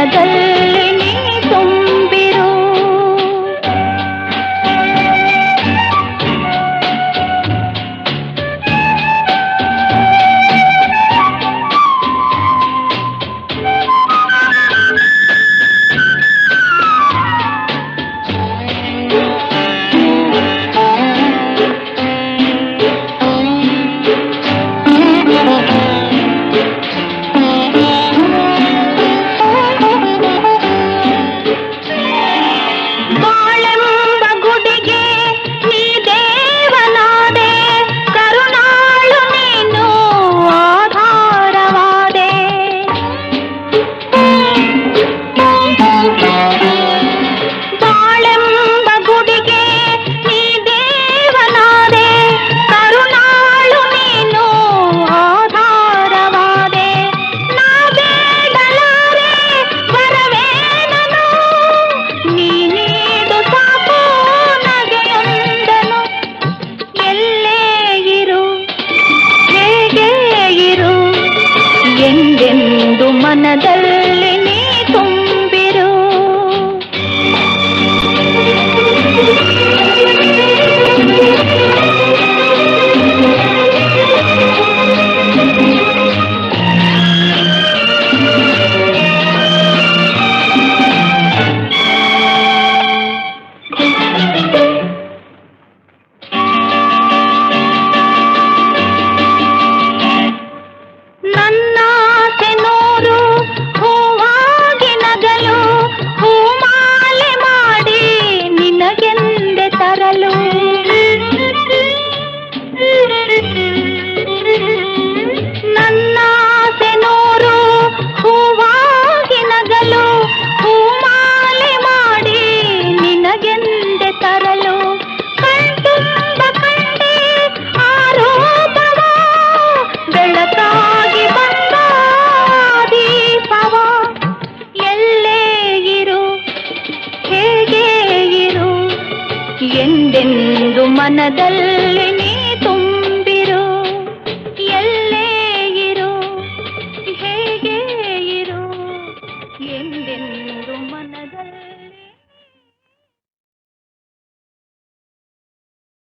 மனதல் ಎಂದೆಂದು ಮನದಲ್ಲಿ ಎಂದೆಂದು ಮನದಲ್ಲಿ ನೀ ತುಂಬಿರು ಎಲ್ಲೇ ಇರು ಹೇಗೆ ಇರು ಎಂದೆಂದು ಮನದಲ್ಲಿ